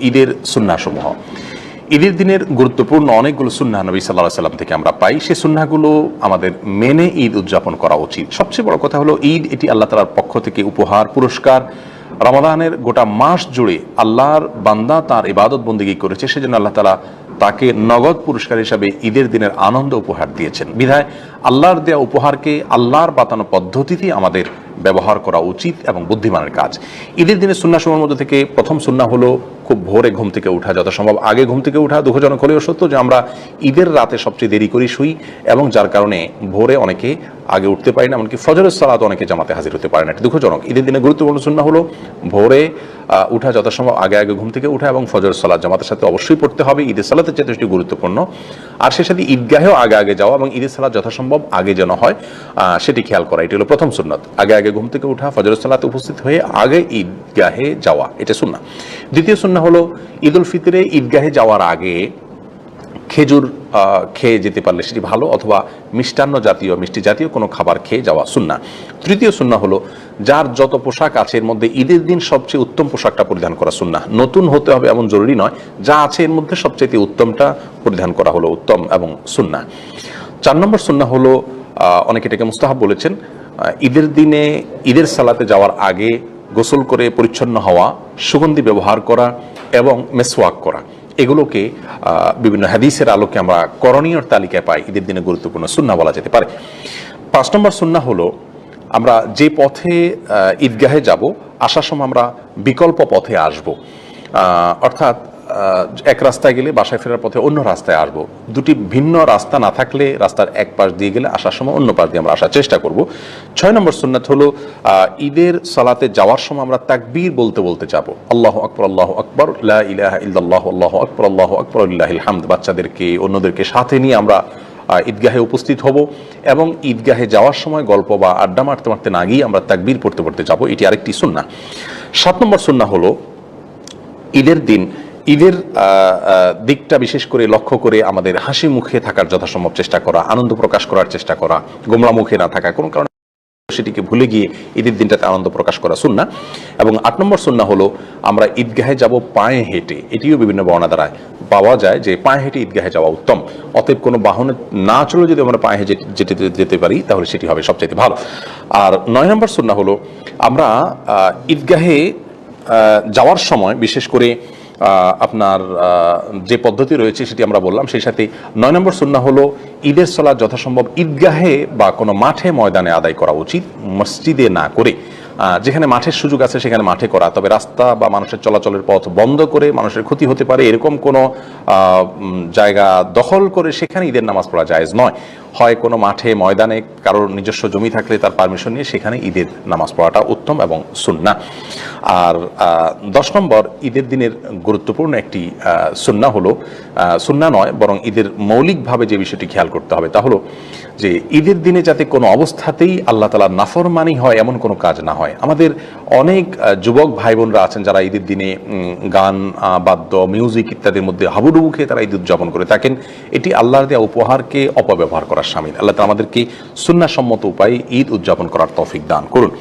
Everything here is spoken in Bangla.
ঈদের সুন্নাসমূহ ঈদের দিনের গুরুত্বপূর্ণ অনেকগুলো সুন্না নবী সাল্লাহ সাল্লাম থেকে আমরা পাই। সে সুন্নাগুলো আমাদের মেনে ঈদ উদযাপন করা উচিত। সবচেয়ে বড় কথা হলো, ঈদ এটি আল্লাহ তালার পক্ষ থেকে উপহার, পুরস্কার। রমাদানের গোটা মাস জুড়ে আল্লাহর বান্দা তার ইবাদত বন্দিগি করেছে। সেজন্য আল্লাহ তালা তাকে নগদ পুরস্কার হিসাবে ঈদের দিনের আনন্দ উপহার দিয়েছেন। বিধায় আল্লাহর দেয়া উপহারকে আল্লাহর বাতানো পদ্ধতিতে আমাদের ব্যবহার করা উচিত এবং বুদ্ধিমানের কাজ। ঈদের দিনের সুন্না সময়ের মধ্যে থেকে প্রথম সুন্না হলো খুব ভোরে ঘুম থেকে উঠা যথাসম্ভব। আগে ঘুম থেকে উঠা দুঃখজনক হলেও সত্য যে আমরা ঈদের রাতে সবচেয়ে দেরি করি শুই এবং যার কারণে ভোরে অনেকে আগে উঠতে পারি না, এমনকি ফজরের সালাত অনেকে জামাতে হাজির হতে পারে না। এটি দুঃখজনক। ঈদের দিনে গুরুত্বপূর্ণ শূন্য হলো ভোরে উঠা যথাসম্ভব, আগে আগে ঘুম থেকে উঠা এবং ফজর সালাত জামাতের সাথে অবশ্যই পড়তে হবে। ঈদের সালাতের সেটি গুরুত্বপূর্ণ। আর সে সাথে ঈদগাহেও আগে আগে যাওয়া এবং ঈদের সালাত যথাসম্ভব আগে যেন হয় সেটি খেয়াল করা। এটি হলো প্রথম সুন্নত। আগে আগে ঘুম থেকে উঠা ফজর সালাতে উপস্থিত হয়ে আগে ঈদগাহে যাওয়া। এটা সুন্না দ্বিতীয় সুন্না হলো ঈদ উল ফিতরে ঈদগাহে যাওয়ার আগে খেজুর খেয়ে যেতে পারলে সেটি ভালো অথবা মিষ্টান্ন জাতীয়, মিষ্টি জাতীয় কোনো খাবার খেয়ে যাওয়া সুন্না। তৃতীয় সুন্না হলো, যার যত পোশাক আছে এর মধ্যে ঈদের দিন সবচেয়ে উত্তম পোশাকটা পরিধান করা সুন্না। নতুন হতে হবে এমন জরুরি নয়, যা আছে এর মধ্যে সবচেয়ে উত্তমটা পরিধান করা হলো উত্তম এবং সুন্না। চার নম্বর সুন্না হলো অনেকে এটাকে মুস্তাহাব বলেছেন ঈদের দিনে, ঈদের সালাতে যাওয়ার আগে গোসল করে পরিচ্ছন্ন হওয়া সুগন্ধি ব্যবহার করা এবং মেসওয়াক করা। এগুলোকে বিভিন্ন হাদিসের আলোকে আমরা করণীয় তালিকায় পাই। ঈদের দিনে গুরুত্বপূর্ণ সুন্না বলা যেতে পারে। পাঁচ নম্বর সুন্না হলো, আমরা যে পথে ঈদগাহে যাব, আসার সময় আমরা বিকল্প পথে আসব। অর্থাৎ এক রাস্তায় গেলে বাসায় ফেরার পথে অন্য রাস্তায় আসব। দুটি ভিন্ন রাস্তা না থাকলে রাস্তার এক পাশ দিয়ে গেলে আসার সময় অন্য পাশ দিয়ে আমরা আসার চেষ্টা করব। ছয় নম্বর সুন্নাত হলো ঈদের সালাতে যাওয়ার সময় আমরা তাকবীর বলতে বলতে যাব। আল্লাহ আকবর আল্লাহ আকবর ইলাহা ইল্লাল্লাহ, আল্লাহ আকবর আল্লাহ আকবর আল্লাহিল হামদ। বাচ্চাদেরকে, অন্যদেরকে সাথে নিয়ে আমরা ঈদগাহে উপস্থিত হব এবং ঈদগাহে যাওয়ার সময় গল্প বা আড্ডা মারতে মারতে না গিয়ে আমরা তাকবীর পড়তে পড়তে যাব। এটি আরেকটি সুন্না সাত নম্বর সুন্না হলো, ঈদের দিন ঈদের দিকটা বিশেষ করে লক্ষ্য করে আমাদের হাসি মুখে থাকার যথাসম্ভব চেষ্টা করা, আনন্দ প্রকাশ করার চেষ্টা করা, গোমরা মুখে না থাকা, কোনো কারণে সেটিকে ভুলে গিয়ে ঈদের দিনটাতে আনন্দ প্রকাশ করা সুন্না এবং আট নম্বর সুন্না হলো, আমরা ঈদগাহে যাব পায়ে হেঁটে, এটিও বিভিন্ন বর্ণা দ্বারায় পাওয়া যায় যে পায়ে হেঁটে ঈদগাহে যাওয়া উত্তম। অতএব কোনো বাহনে না চলে যদি আমরা পায়ে হেঁটে যেতে যেতে পারি, তাহলে সেটি হবে সবচাইতে ভালো। আর নয় নম্বর সুন্না হলো, আমরা ঈদগাহে যাওয়ার সময় বিশেষ করে আপনার যে পদ্ধতি রয়েছে সেটি আমরা বললাম, সেই সাথে নয় নম্বর সুন্না হলো ঈদের সলা যথাসম্ভব ঈদগাহে বা কোনো মাঠে ময়দানে আদায় করা উচিত, মসজিদে না করে। যেখানে মাঠের সুযোগ আছে সেখানে মাঠে করা। তবে রাস্তা বা মানুষের চলাচলের পথ বন্ধ করে মানুষের ক্ষতি হতে পারে। এরকম কোনো জায়গা দখল করে সেখানে ঈদের নামাজ পড়া জায়েজ নয়। হয় কোনো মাঠে, ময়দানে কারোর নিজস্ব জমি থাকলে তার পারমিশন নিয়ে সেখানে ঈদের নামাজ পড়াটা উত্তম এবং সুন্না আর দশ নম্বর, ঈদের দিনের গুরুত্বপূর্ণ একটি সুন্না হলো সুন্না নয়, বরং ঈদের মৌলিকভাবে যে বিষয়টি খেয়াল করতে হবে তা হলো যে ঈদের দিনে যাতে কোনো অবস্থাতেই আল্লাহ তালা নাফরমানি হয়, এমন কোনো কাজ না হয়। আমাদের অনেক যুবক ভাই বোনরা আছেন যারা ঈদের দিনে গান বাদ্য মিউজিক ইত্যাদির মধ্যে হাবুডুবু খেয়ে তারা ঈদ উদযাপন করে থাকেন। এটি আল্লাহর দেওয়া উপহারকে অপব্যবহার করার সামিল। আল্লাহ তালা আমাদেরকে সুন্নাসম্মত উপায়ে ঈদ উদযাপন করার তফিক দান করুন।